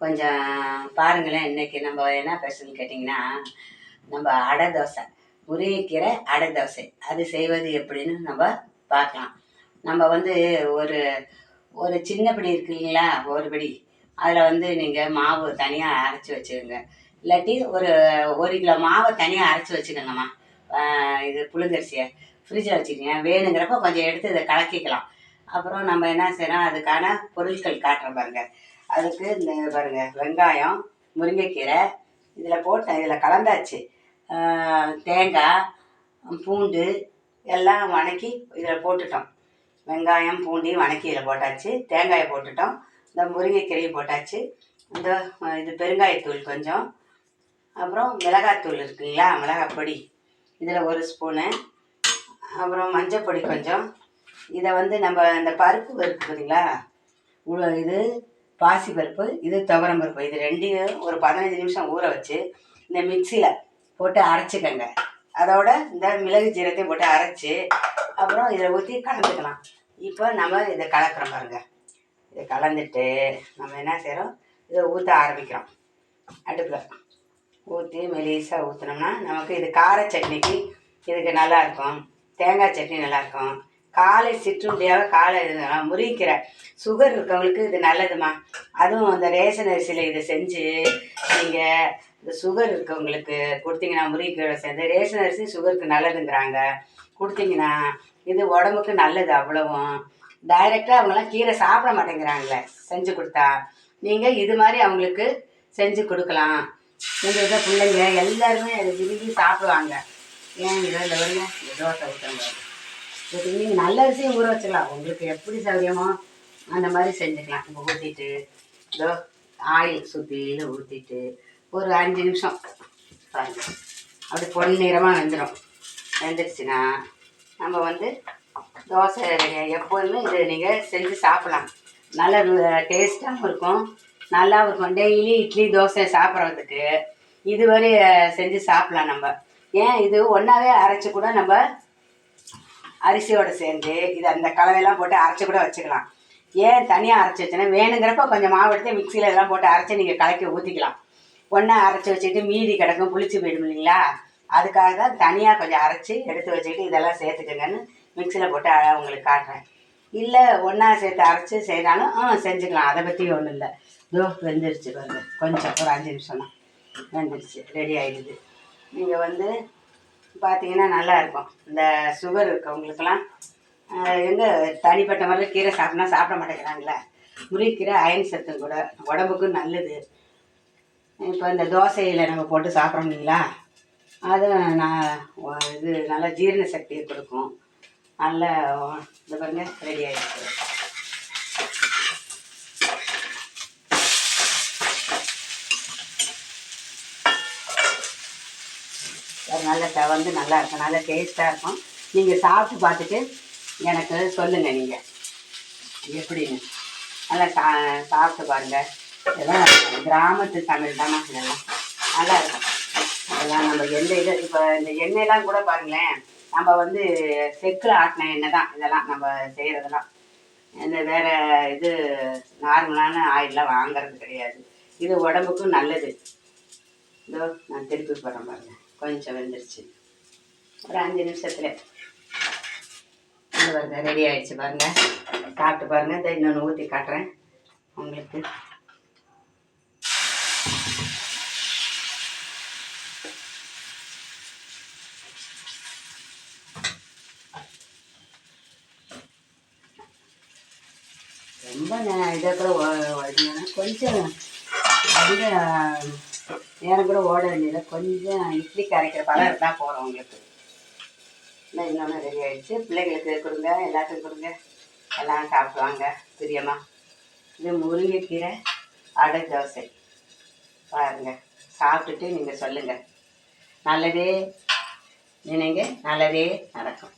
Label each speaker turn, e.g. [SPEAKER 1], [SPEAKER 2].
[SPEAKER 1] கொஞ்சம் பாருங்களேன் இன்னைக்கு நம்ம என்ன பேசணும்னு கேட்டிங்கன்னா நம்ம அடை தோசை முருங்கைக்கீரை அடை தோசை. அது செய்வது எப்படின்னு நம்ம பார்க்கலாம். நம்ம வந்து ஒரு ஒரு சின்ன படி இருக்கு இல்லைங்களா ஒரு படி. அதில் வந்து நீங்கள் மாவு தனியாக அரைச்சி வச்சுக்கோங்க. இல்லாட்டி ஒரு ஒரு கிலோ மாவை தனியாக அரைச்சி வச்சுக்கோங்கம்மா. இது புழுங்கரிசியை ஃப்ரிட்ஜில் வச்சுக்கோங்க. வேணுங்கிறப்ப கொஞ்சம் எடுத்து இதை கலக்கிக்கலாம். அப்புறம் நம்ம என்ன செய்யறோம் அதுக்கான பொருட்கள் காட்டுறோம் பாருங்க. அதுக்கு இந்த பாருங்க வெங்காயம் முருங்கைக்கீரை இதில் போட்டேன் இதில் கலந்தாச்சு. தேங்காய் பூண்டு எல்லாம் வணக்கி இதில் போட்டுட்டோம். வெங்காயம் பூண்டையும் வணக்கி இதில் போட்டாச்சு. தேங்காயை போட்டுட்டோம். இந்த முருங்கைக்கீரையும் போட்டாச்சு. இந்த இது பெருங்காயத்தூள் கொஞ்சம். அப்புறம் மிளகாத்தூள் இருக்குங்களா மிளகாய் பொடி. இதில் ஒரு ஸ்பூனு. அப்புறம் மஞ்சள் பொடி கொஞ்சம். இதை வந்து நம்ம இந்த பருப்பு இருக்கு பார்த்தீங்களா இது பாசி பருப்பு இது துவரம் பருப்பு. இது ரெண்டையும் ஒரு பதினஞ்சு நிமிஷம் ஊற வச்சு இந்த மிக்சியில் போட்டு அரைச்சிக்கங்க. அதோட இந்த மிளகு ஜீரத்தையும் போட்டு அரைச்சி அப்புறம் இதில் ஊற்றி கலந்துக்கலாம். இப்போ நம்ம இதை கலக்கிறோம் பாருங்க. இதை கலந்துட்டு நம்ம என்ன செய்கிறோம் இதை ஊற்ற ஆரம்பிக்கிறோம். அடுப்பில் ஊற்றி மெலிசாக ஊற்றினோம்னா நமக்கு இது கார சட்னிக்கு இதுக்கு நல்லா இருக்கும். தேங்காய் சட்னி நல்லாயிருக்கும் காலை சிற்றுண்டியாக காலை முறிக்கிற சுகர் இருக்கவங்களுக்கு இது நல்லதுமா? அதுவும் அந்த ரேஷன் அரிசியில் இதை செஞ்சு நீங்கள் இந்த சுகர் இருக்கவங்களுக்கு கொடுத்தீங்கன்னா முறிக்கீரை சேர்ந்து ரேஷன் அரிசி சுகருக்கு நல்லதுங்கிறாங்க. கொடுத்தீங்கன்னா இது உடம்புக்கு நல்லது அவ்வளவும். டைரெக்டாக அவங்களாம் கீரை சாப்பிட மாட்டேங்கிறாங்களே செஞ்சு கொடுத்தா. நீங்கள் இது மாதிரி அவங்களுக்கு செஞ்சு கொடுக்கலாம். எங்கள் இதை பிள்ளைங்க எல்லாருமே அதை விரும்பி சாப்பிடுவாங்க. ஏன் இதில் வருங்க தோசை ஊற்றுங்க இதுக்கு நீங்கள் நல்ல அரிசியும் ஊற வச்சுக்கலாம். உங்களுக்கு எப்படி சௌகரியமோ அந்த மாதிரி செஞ்சுக்கலாம். இப்போ ஊற்றிட்டு இதோ ஆயில் சுற்றியில் ஊற்றிட்டு ஒரு அஞ்சு நிமிஷம் பாருங்க. அப்படி பொன்னிறமாக வெந்துடும் வெந்துருச்சுன்னா நம்ம வந்து தோசை எப்போதுமே இது நீங்கள் செஞ்சு சாப்பிடலாம். நல்ல டேஸ்ட்டாகவும் இருக்கும். நல்லாவும் இருக்கும். டெய்லி இட்லி தோசை சாப்பிட்றதுக்கு இது செஞ்சு சாப்பிடலாம் நம்ம. ஏன்? இது ஒன்றாவே அரைச்சி கூட நம்ம அரிசியோடு சேர்ந்து இது அந்த கலவையெல்லாம் போட்டு அரைச்சி கூட வச்சுக்கலாம். ஏன் தனியாக அரைச்சி வச்சேன்னா வேணுங்கிறப்ப கொஞ்சம் மாவு எடுத்து மிக்சியில் எல்லாம் போட்டு அரைச்சி நீங்கள் கலக்கி ஊற்றிக்கலாம் ஒன்றா அரைச்சி வச்சுட்டு மீதி கிடக்கும் புளிச்சு போயிடும் இல்லைங்களா? அதுக்காக தான் தனியாக கொஞ்சம் அரைச்சி எடுத்து வச்சுக்கிட்டு இதெல்லாம் சேர்த்துக்கங்கன்னு மிக்சியில் போட்டு அழகாக உங்களுக்கு காட்டுறேன். இல்லை ஒன்றா சேர்த்து அரைச்சி செய்தாலும் ஆ செஞ்சுக்கலாம். அதை பற்றி ஒன்றும் இல்லை. இதோ வெந்துருச்சு பாருங்க. கொஞ்சம் ஒரு அஞ்சு நிமிஷம் தான் வெந்துருச்சு. ரெடி ஆகிடுது நீங்கள் வந்து பார்த்தீங்கன்னா நல்லா இருக்கும் இந்த சுகர் இருக்கவங்களுக்கெல்லாம் எங்கே தனிப்பட்ட முறையில் கீரை சாப்பிட்னா சாப்பிட மாட்டேங்கிறாங்களே. முருங்கைக்கீரை அயன் சத்தும் கூட. உடம்புக்கும் நல்லது. இப்போ இந்த தோசையில் நம்ம போட்டு சாப்பிட்றோம் இல்லைங்களா? அது நான் இது நல்லா ஜீரண சக்தியை கொடுக்கும். நல்ல இது பாருங்க ரெடி ஆகிடுச்சு நல்ல தவந்து நல்லா இருக்கும். நல்லா டேஸ்ட்டாக இருக்கும். நீங்கள் சாப்பிட்டு பார்த்துட்டு எனக்கு சொல்லுங்கள் நீங்கள் எப்படின்னு. நல்லா சா சாப்பிட்டு பாருங்கள் இதெல்லாம் கிராமத்து தமிழ் தானே இதெல்லாம். நல்லா இருக்கும். அதெல்லாம் நம்ம எந்த இது இப்போ இந்த எண்ணெயெல்லாம் கூட பாருங்களேன். நம்ம வந்து செக்கில் ஆட்டின எண்ணெய் தான் இதெல்லாம் நம்ம செய்கிறதெல்லாம் இந்த வேறு இது நார்மலான ஆயிலெலாம் வாங்குறது கிடையாது. இது உடம்புக்கும் நல்லது. இதோ நான் திருப்பி போகிறேன் பாருங்கள் கொஞ்சம் வெந்துருச்சு ஒரு அஞ்சு நிமிஷத்துல. பாருங்க ரெடி ஆயிடுச்சு பாருங்க. சாப்பிட்டு பாருங்க. இதை இன்னொன்று ஊற்றி காட்டுறேன் உங்களுக்கு. ரொம்ப இதாக இதை கூட கொஞ்சம் அதிக நேரம் கூட ஓட வேண்டியதில்லை கொஞ்சம் இட்லி கரைக்கிற பழம் இருந்தால் போகிறோம் உங்களுக்கு. இல்லை இன்னொன்று ரெடி ஆகிடுச்சு பிள்ளைங்களுக்கு கொடுங்க எல்லாத்துக்கும் கொடுங்க. எல்லாம் சாப்பிடுவாங்க பிரியமா. இது முருங்கைக்கீரை அடை தோசை. பாருங்க. சாப்பிட்டுட்டு நீங்கள் சொல்லுங்கள் நல்லதே. நினைங்க நல்லதே நடக்கும்.